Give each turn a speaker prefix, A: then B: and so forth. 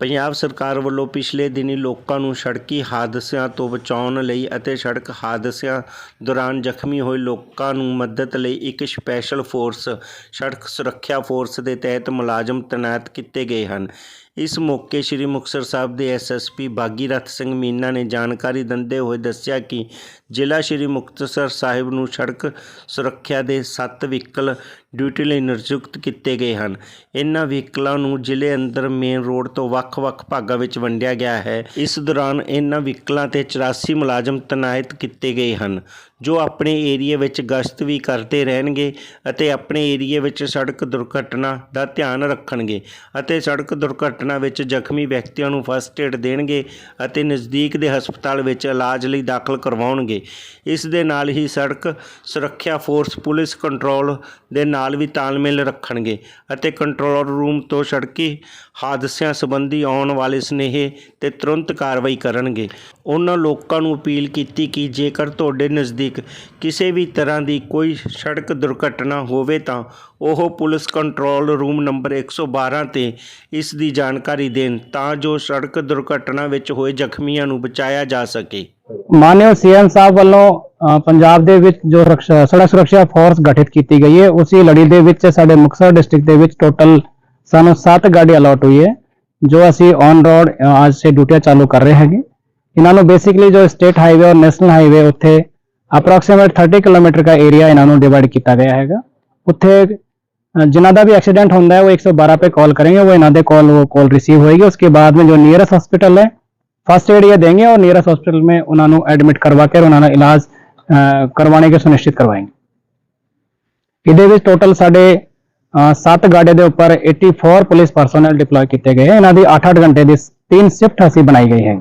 A: ਪੰਜਾਬ ਸਰਕਾਰ ਵੱਲੋਂ ਪਿਛਲੇ ਦਿਨੀ ਲੋਕਾਂ ਨੂੰ ਸੜਕੀ ਹਾਦਸਿਆਂ ਤੋਂ ਬਚਾਉਣ ਲਈ ਅਤੇ ਸੜਕ ਹਾਦਸਿਆਂ ਦੌਰਾਨ ਜ਼ਖਮੀ ਹੋਏ ਲੋਕਾਂ ਨੂੰ ਮਦਦ ਲਈ ਇੱਕ ਸਪੈਸ਼ਲ ਫੋਰਸ, ਸੜਕ ਸੁਰੱਖਿਆ ਫੋਰਸ ਦੇ ਤਹਿਤ ਮੁਲਾਜ਼ਮ ਤੈਨਾਤ ਕੀਤੇ ਗਏ ਹਨ। ਇਸ ਮੌਕੇ ਸ੍ਰੀ ਮੁਕਤਸਰ ਸਾਹਿਬ ਦੇ ਐਸਐਸਪੀ ਬਾਗੀਰਥ ਸਿੰਘ ਮੀਨਾ ਨੇ ਜਾਣਕਾਰੀ ਦਿੰਦੇ ਹੋਏ ਦੱਸਿਆ ਕਿ ਜ਼ਿਲ੍ਹਾ ਸ੍ਰੀ ਮੁਕਤਸਰ ਸਾਹਿਬ ਨੂੰ ਸੜਕ ਸੁਰੱਖਿਆ ਦੇ 7 ਵਹੀਕਲ ਡਿਊਟੀ ਲਈ ਨਿਯੁਕਤ ਕੀਤੇ ਗਏ ਹਨ। ਇਹਨਾਂ ਵਹੀਕਲਾਂ ਨੂੰ ਜ਼ਿਲ੍ਹੇ ਅੰਦਰ ਮੇਨ ਰੋਡ ਤੋਂ ਵੱਖ-ਵੱਖ ਭਾਗਾਂ ਵਿੱਚ ਵੰਡਿਆ ਗਿਆ ਹੈ। ਇਸ ਦੌਰਾਨ ਇਹਨਾਂ ਵਹੀਕਲਾਂ ਤੇ 84 ਮੁਲਾਜ਼ਮ ਤੈਨਾਤ ਕੀਤੇ ਗਏ ਹਨ। ਜੋ ਆਪਣੇ ਏਰੀਏ ਵਿੱਚ ਗਸ਼ਤ ਵੀ ਕਰਦੇ ਰਹਿਣਗੇ ਅਤੇ ਆਪਣੇ ਏਰੀਏ ਵਿੱਚ ਸੜਕ ਦੁਰਘਟਨਾ ਦਾ ਧਿਆਨ ਰੱਖਣਗੇ ਅਤੇ ਸੜਕ ਦੁਰਘਟਨਾ ਵਿੱਚ ਜ਼ਖਮੀ ਵਿਅਕਤੀਆਂ ਨੂੰ ਫਸਟ ਏਡ ਦੇਣਗੇ ਅਤੇ ਨਜ਼ਦੀਕ ਦੇ ਹਸਪਤਾਲ ਵਿੱਚ ਇਲਾਜ ਲਈ ਦਾਖਲ ਕਰਵਾਉਣਗੇ। ਇਸ ਦੇ ਨਾਲ ਹੀ ਸੜਕ ਸੁਰੱਖਿਆ ਫੋਰਸ ਪੁਲਿਸ ਕੰਟਰੋਲ ਦੇ ਨਾਲ ਵੀ ਤਾਲਮੇਲ ਰੱਖਣਗੇ ਅਤੇ ਕੰਟਰੋਲ ਰੂਮ ਤੋਂ ਸੜਕੀ ਹਾਦਸਿਆਂ ਸੰਬੰਧੀ ਆਉਣ ਵਾਲੇ ਸੁਨੇਹੇ ਤੇ ਤੁਰੰਤ ਕਾਰਵਾਈ ਕਰਨਗੇ। ਉਹਨਾਂ ਲੋਕਾਂ ਨੂੰ ਅਪੀਲ ਕੀਤੀ ਕਿ ਜੇਕਰ ਤੁਹਾਡੇ ਨਜ਼ਦੀਕ ਕਿਸੇ ਵੀ ਤਰ੍ਹਾਂ ਦੀ ਕੋਈ ਸੜਕ ਦੁਰਘਟਨਾ ਹੋਵੇ ਤਾਂ ਉਹ ਪੁਲਿਸ ਕੰਟਰੋਲ ਰੂਮ ਨੰਬਰ 112 ਤੇ ਇਸ ਦੀ ਜਾਣਕਾਰੀ ਦੇਣ ਤਾਂ ਜੋ ਸੜਕ ਦੁਰਘਟਨਾ ਵਿੱਚ ਹੋਏ ਜ਼ਖਮੀਆਂ ਨੂੰ ਬਚਾਇਆ ਜਾ ਸਕੇ।
B: ਮਾਨਯੋਗ ਸੀਐਮ ਸਾਹਿਬ ਵੱਲੋਂ ਪੰਜਾਬ ਦੇ ਵਿੱਚ ਜੋ ਸੜਕ ਸੁਰੱਖਿਆ ਫੋਰਸ ਗਠਿਤ ਕੀਤੀ ਗਈ ਹੈ, ਉਸੇ ਲੜੀ ਦੇ ਵਿੱਚ ਸਾਡੇ ਮੁਕਤਸਰ ਡਿਸਟ੍ਰਿਕਟ ਦੇ ਵਿੱਚ ਟੋਟਲ ਸਾਨੂੰ 7 ਗਾੜੀ ਅਲਾਟ ਹੋਈ ਹੈ, ਜੋ ਅਸੀਂ ਔਨ ਰੋਡ ਅੱਜ ਸੇ ਡਿਊਟੀਆਂ ਚਾਲੂ ਕਰ ਰਹੇ ਹੈਗੇ। ਇਹਨਾਂ ਨੂੰ ਬੇਸਿਕਲੀ ਜੋ ਸਟੇਟ ਹਾਈਵੇ ਔਰ ਨੈਸ਼ਨਲ ਹਾਈਵੇ ਉੱਥੇ ਅਪਰੋਕਸੀਮੇਟ 30 ਕਿਲੋਮੀਟਰ ਦਾ ਏਰੀਆ ਇਹਨਾਂ ਨੂੰ ਡਿਵਾਈਡ ਕੀਤਾ ਗਿਆ ਹੈਗਾ ਉੱਥੇ अ, जिन्हों का भी एक्सीडेंट होता है वो 112 पे कॉल करेंगे वो इन्होंने कॉल वो कॉल रिसीव होएगी उसके बाद में जो नियरेस्ट हॉस्पिटल है फर्स्ट एड ये देंगे और नियरेस्ट हॉस्पिटल में उन्होंने एडमिट करवा कर उन्होंने इलाज अ, करवाने के सुनिश्चित करवाएंगे ਇਹਦੇ ਵਿੱਚ ਟੋਟਲ ਸਾਡੇ 7 ਗਾੜੇ ਦੇ ਉੱਪਰ 84 ਪੁਲਿਸ ਪਰਸਨਲ ਡਿਪਲੋਏ ਕੀਤੇ ਗਏ ਹਨ ਇਹਨਾਂ ਦੀ 8-8 ਘੰਟੇ ਦੀ ਤਿੰਨ ਸ਼ਿਫਟ ਅਸੀਂ ਬਣਾਈ ਗਈ ਹੈ